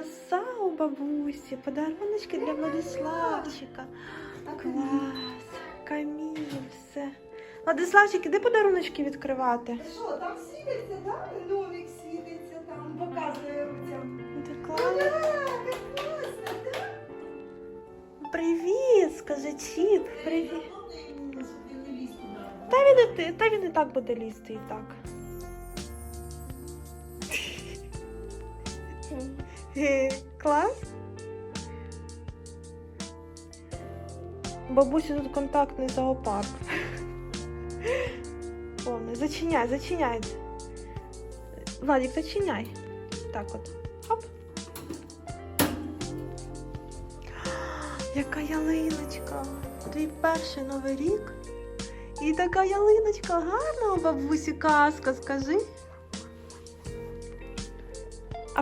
краса у бабусі. Подаруночки для Владиславчика. Клас. Камін, все. Владиславчик, іди подаруночки відкривати. Що, там світиться, так? Домик світиться, там показує руцям. Ти клас. Ура, як? Привіт, скажи Чіп. Привіт. Щоб він не. Та він, і- та він і так буде лізти і так. Клас. Бабусі тут контактний зоопарк. Повний. Зачиняй, зачиняй. Владик, зачиняй. Так от. Хоп. Яка ялиночка. Твій перший новий рік. І така ялиночка гарна у бабусі казка, скажи.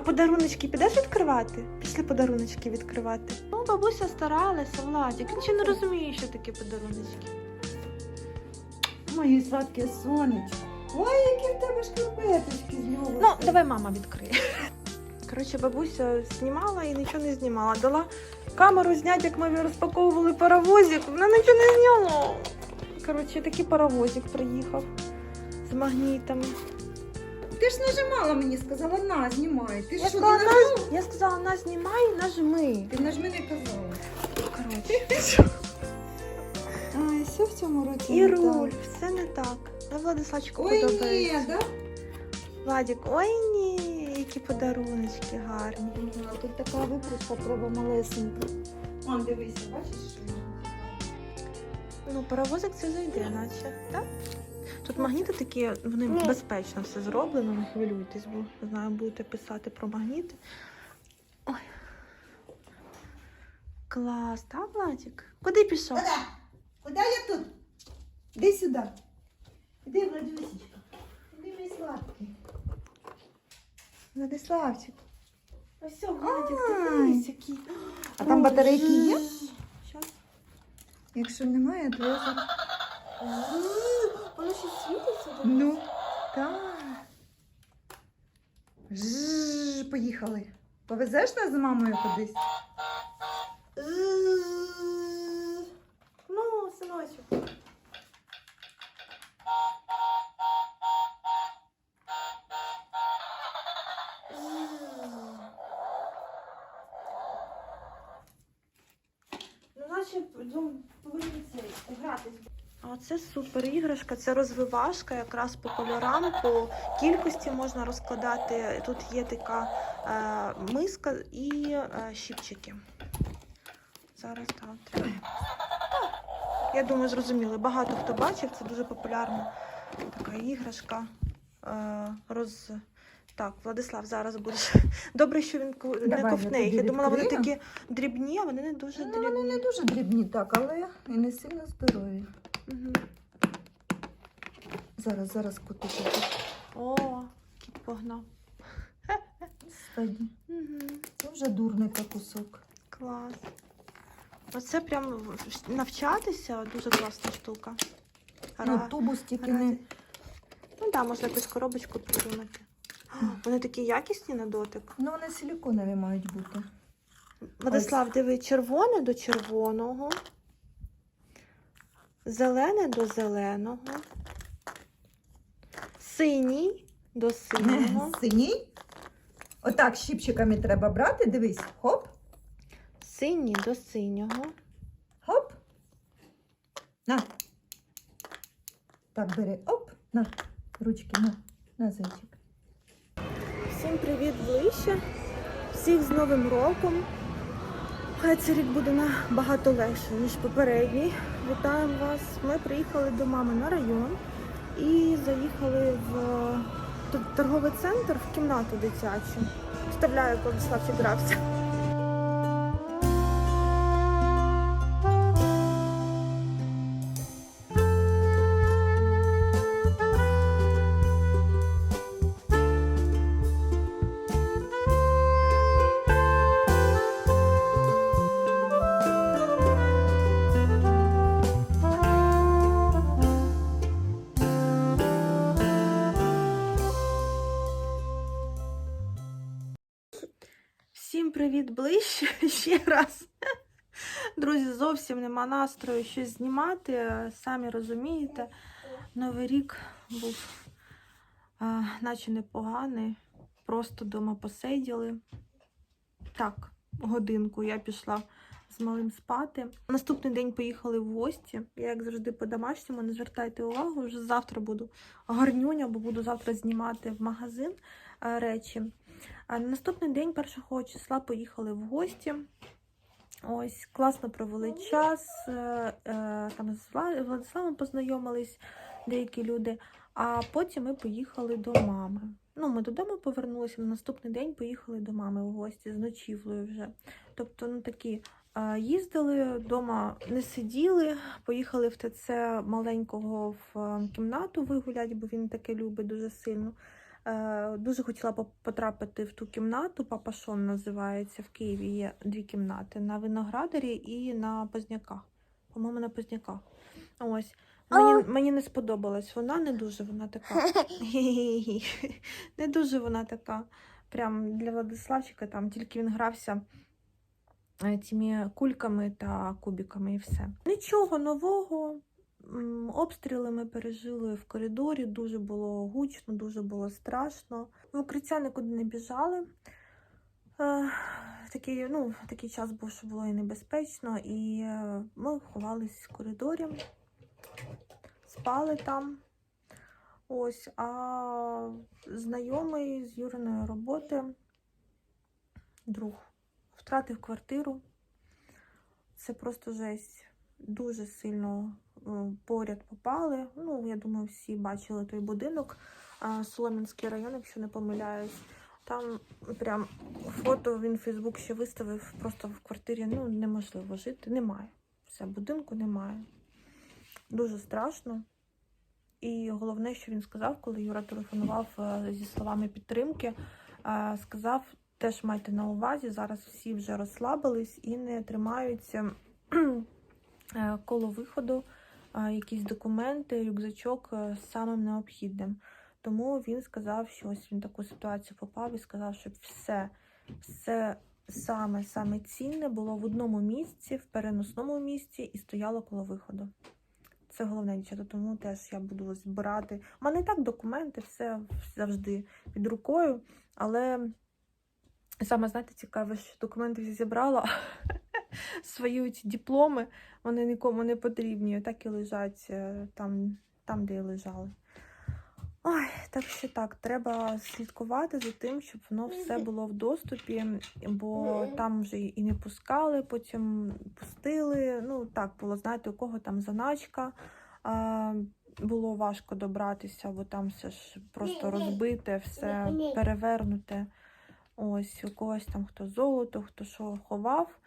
Подаруночки підеш відкривати? Після подаруночки відкривати. Ну, бабуся старалася, Владик. Він ще не розуміє, що таке подаруночки. Моє сладке сонечко. Ой, які в тебе шкарпеточки з нього. Ну, давай мама відкриє. Коротше, бабуся знімала і нічого не знімала. Дала камеру зняти, як ми розпаковували паровозик. Вона нічого не зняла. Коротше, такий паровозик приїхав з магнітами. Ти ж нажимала мені, сказала, на, знімай. Ти Я що, сказала, ти на... я сказала, на знімай, нажми. Ти нажми не казала. Коротше. Ай, все в цьому році І не руль, все не так. А Владиславчику Ой, ні, подобається. да? Владик, ой ні, які подаруночки гарні. Ага, тут така викрутка треба малесенька. Он, дивися, бачиш, що? Ну, паровозик це зайде, наче, так? Тут магніти такі, вони Ну. безпечно все зроблено, не хвилюйтесь, бо знаю, будете писати про магніти. Ой. Клас, так, Владик? Куди пішов? Куди? Куди я тут? Іди сюди. Іди, Владюсечка. Іди, мій сладкий. Владиславчик. Ось все, Владик, дивись, який. А там батарейки є? Якщо немає, то я зараз... Воно світиться? Ну, так. Жжж, поїхали. Повезеш нас з мамою кудись? Це супер іграшка, це розвивашка якраз по кольорам, по кількості можна розкладати. Тут є така е, миска і е, щіпчики. Зараз там треба. Я думаю, зрозуміли. Багато хто бачив, це дуже популярна така іграшка. Е, роз... Так, Владислав, зараз будеш. Добре, що він не ковтне їх. Я думала, вони такі дрібні, а вони не дуже Ну, дрібні. вони не дуже дрібні, так, але і не сильно здорові. Мгм. Зараз, зараз куточок О, кіт погнав. стаді. Угу. Це вже дурника кусок. Клас. Оце прям навчатися дуже класна штука. Ну, тубус тільки не. Ну так, да, можна якусь коробочку придумати. Вони такі якісні на дотик. Ну, вони силіконові мають бути. Владислав, диви, червоне до червоного, зелене до зеленого, синій до синього, Синій. Отак щіпчиками треба брати, дивись. Хоп, синій до синього. хоп. На. Так, бери. Оп, на. Ручки, на. На зайчик. Всім привіт ближче. Всіх з Новим роком. Хай цей рік буде набагато легше, ніж попередній. Вітаємо вас. Ми приїхали до мами на район і заїхали в торговий центр в кімнату дитячу. Вставляю, Владислав Владиславчик привіт ближче ще раз. Друзі, зовсім нема настрою щось знімати. Самі розумієте, Новий рік був а, наче непоганий. Просто вдома посиділи. Так, годинку я пішла з малим спати. Наступний день поїхали в гості. Я, як завжди, по-домашньому, не звертайте увагу. Вже завтра буду гарнюня, бо буду завтра знімати в магазин е, речі. А на наступний день, 1 числа, поїхали в гості. Ось, класно провели час. е, е, Там з Владиславом познайомились деякі люди. А потім ми поїхали до мами. Ну, ми додому повернулися, на наступний день поїхали до мами в гості з ночівлею вже. Тобто, ну такі е, їздили вдома, не сиділи, поїхали в ТЦ маленького в кімнату вигулять, бо він таке любить дуже сильно. Е, Дуже хотіла потрапити в ту кімнату. Папа Шон називається в Києві. Є дві кімнати на виноградарі і на Позняках. По-моєму, на Позняках. Ось. Мені, мені не сподобалась вона, не дуже вона така. Не дуже вона така. Прям для Владиславчика там тільки він грався е, цими кульками та кубиками і все. Нічого нового. Обстріли ми пережили в коридорі, дуже було гучно, дуже було страшно. В укриття нікуди не біжали. Е, Такий, ну, такий час був, що було і небезпечно, і е, ми ховались в коридорі, спали там. Ось, а знайомий з Юриної роботи, друг, втратив квартиру. Це просто жесть. Дуже сильно поряд попали. Ну, я думаю, всі бачили той будинок. а, Солом'янський район, якщо не помиляюсь. Там прям фото він в Фейсбук ще виставив. Просто в квартирі ну, неможливо жити. Немає. Все, будинку немає. Дуже страшно. І головне, що він сказав, коли Юра телефонував е, зі словами підтримки, е, сказав, теж майте на увазі, зараз всі вже розслабились і не тримаються е, коло виходу якісь документи, рюкзачок е, з самим необхідним. Тому він сказав, що ось він таку ситуацію попав і сказав, щоб все, все саме, саме цінне було в одному місці, в переносному місці і стояло коло виходу. Це головне, дівчата, тому теж я буду збирати. У мене і так документи, все завжди під рукою. Але саме знаєте, цікаве, що документи зібрала. Свої ці дипломи, вони нікому не потрібні. Так і лежать е, там, там де і лежали. Ой, так що так, треба слідкувати за тим, щоб воно все було в доступі, бо там вже і не пускали, потім пустили. Ну так було, знаєте, у кого там заначка. А, було важко добратися, бо там все ж просто розбите, все перевернуте. Ось у когось там хто золото, хто що ховав.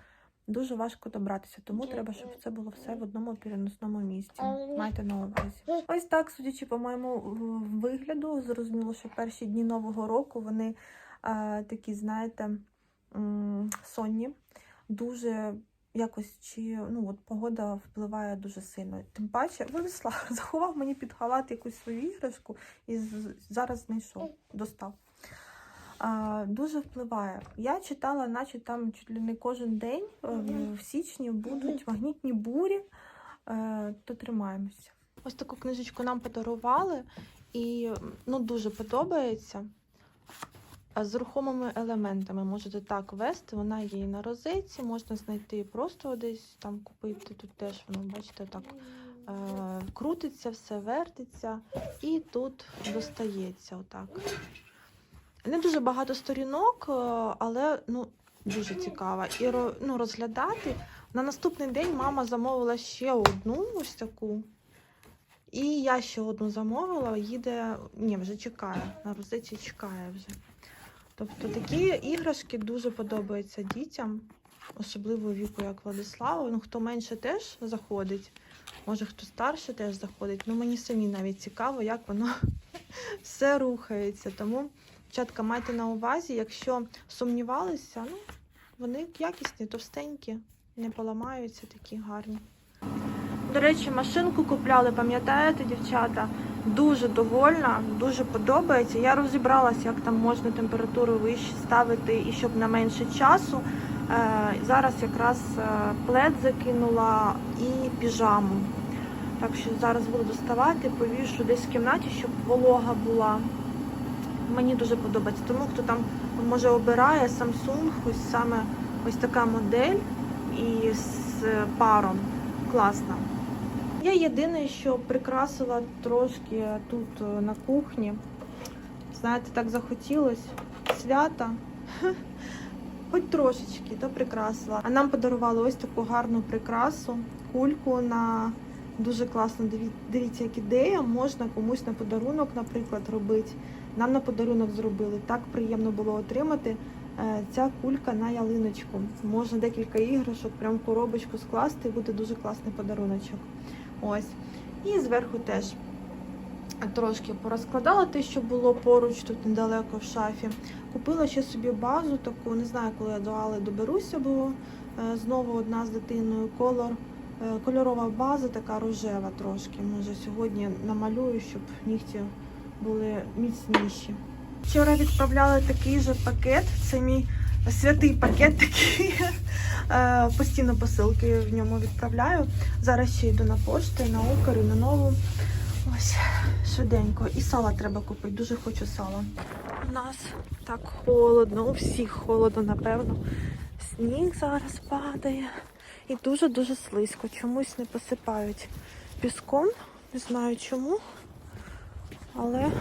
Дуже важко добратися, тому треба, щоб це було все в одному переносному місці. Майте на увазі. Ось так, судячи по моєму вигляду, зрозуміло, що перші дні Нового року вони е, такі, знаєте, сонні, дуже якось чи ну от погода впливає дуже сильно. Тим паче, Владислав заховав мені під халат якусь свою іграшку і зараз знайшов, достав. Дуже впливає. Я читала, наче там чуть ли не кожен день е, в- січні будуть магнітні бурі, е, то тримаємося. Ось таку книжечку нам подарували, і ну, дуже подобається. З рухомими елементами можете так вести. Вона є і на розетці, можна знайти просто десь там купити. Тут теж воно, бачите, так е, крутиться, все вертиться, і тут достається отак. Не дуже багато сторінок, е, але ну, дуже цікаво. І ну, розглядати. На наступний день мама замовила ще одну ось таку. І я ще одну замовила, їде, ні, вже чекає, на розетці чекає вже. Тобто такі іграшки дуже подобаються дітям, особливо віку, як Владиславу. Ну, хто менше теж заходить, може хто старше теж заходить. Ну, мені самі навіть цікаво, як воно все рухається. Тому, дівчатка, майте на увазі, якщо сумнівалися, ну, вони якісні, товстенькі, не поламаються, такі гарні. До речі, машинку купляли, пам'ятаєте, дівчата? Дуже довольна, дуже подобається. Я розібралася, як там можна температуру вище ставити і щоб на менше часу. Е, зараз якраз е, плед закинула і піжаму. Так що зараз буду доставати, повішу десь в кімнаті, щоб волога була. Мені дуже подобається. Тому хто там може обирає Samsung, ось саме ось така модель і з паром. Класна. Я єдине, що прикрасила трошки тут е, на кухні. Знаєте, так захотілось свята. Хоч трошечки, то прикрасила. А нам подарували ось таку гарну прикрасу, кульку на дуже класно. Дивіться, як ідея. Можна комусь на подарунок, наприклад, робити. Нам на подарунок зробили. Так приємно було отримати. Е, Ця кулька на ялиночку. Можна декілька іграшок, прям коробочку скласти, і буде дуже класний подаруночок. Ось. І зверху теж трошки порозкладала те, що було поруч тут недалеко в шафі. Купила ще собі базу таку, не знаю, коли я до Али доберуся, бо е, знову одна з дитиною колор. е, Кольорова база така рожева трошки. Може сьогодні намалюю, щоб нігті були міцніші. Вчора відправляли такий же пакет. Це мій святий пакет такий. Е, Постійно посилки в ньому відправляю. Зараз ще йду на пошту, і на і на нову. Ось, швиденько. І сала треба купити. Дуже хочу сала. У нас так холодно, у всіх холодно, напевно. Сніг зараз падає. І дуже-дуже слизько. Чомусь не посипають піском. Не знаю чому. Але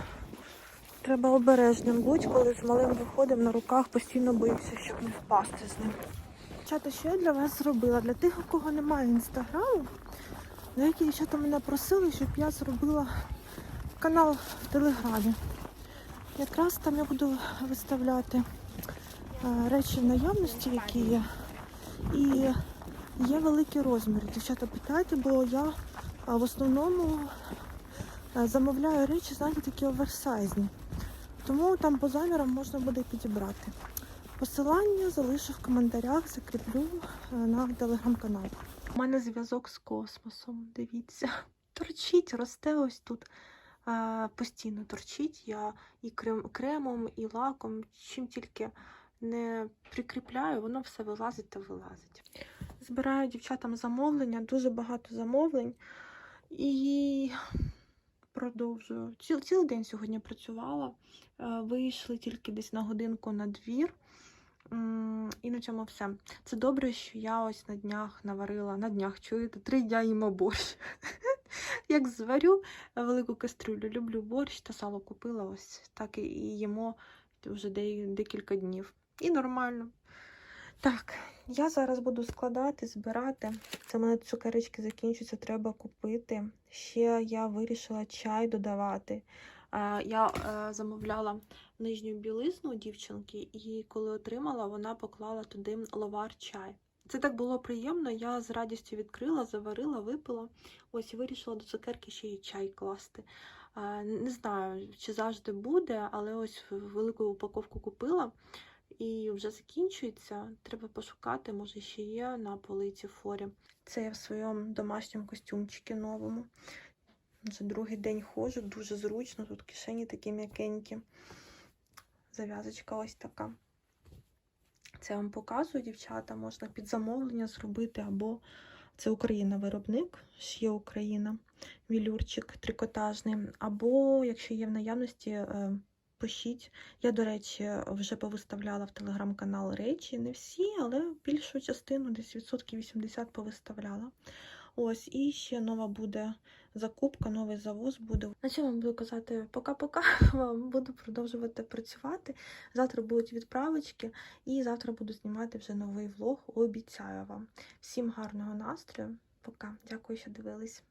треба обережним бути, коли з малим виходимо на руках, постійно боюся, щоб не впасти з ним. Чата, що я для вас зробила? Для тих, у кого немає інстаграму, деякі дівчата мене просили, щоб я зробила канал в Телеграмі. Якраз там я буду виставляти е, речі в наявності, які є. І є великі розміри. Дівчата питайте, бо я е, в основному замовляю речі, знаєте, такі оверсайзні. Тому там по замірам можна буде підібрати. Посилання залишу в коментарях, закріплю е, на телеграм-канал. У мене зв'язок з космосом. Дивіться. Торчить, росте ось тут. Е, Постійно торчить. Я і кремом, і лаком, чим тільки не прикріпляю, воно все вилазить та вилазить. Збираю дівчатам замовлення, дуже багато замовлень. І продовжую. Ціл, цілий день сьогодні працювала. Е, Вийшли тільки десь на годинку на двір. І на цьому все. Це добре, що я ось на днях наварила, на днях, чуєте, три дня їмо борщ. Як зварю велику кастрюлю, люблю борщ та сало купила, ось так і їмо вже декілька днів. І нормально. Так, я зараз буду складати, збирати. Це в мене цукерочки закінчуються, треба купити. Ще я вирішила чай додавати. Е, Я е, замовляла нижню білизну дівчинки, і коли отримала, вона поклала туди ловар чай. Це так було приємно. Я з радістю відкрила, заварила, випила. Ось вирішила до цукерки ще й чай класти. Е, Не знаю, чи завжди буде, але ось велику упаковку купила і вже закінчується. Треба пошукати, може ще є на полиці форі. Це я в своєму домашньому костюмчику новому. Вже другий день ходжу, дуже зручно. Тут кишені такі м'якенькі. Зав'язочка ось така. Це я вам показую, дівчата. Можна під замовлення зробити, або це Україна виробник, шє Україна, вілюрчик трикотажний. Або, якщо є в наявності, е, пишіть. Я, до речі, вже повиставляла в телеграм-канал речі. Не всі, але більшу частину, десь відсотків 80 повиставляла. Ось, і ще нова буде закупка, новий завоз буде. На чому буду казати пока-пока. Буду продовжувати працювати. Завтра будуть відправочки, і завтра буду знімати вже новий влог. Обіцяю вам. Всім гарного настрою. Пока. Дякую, що дивились.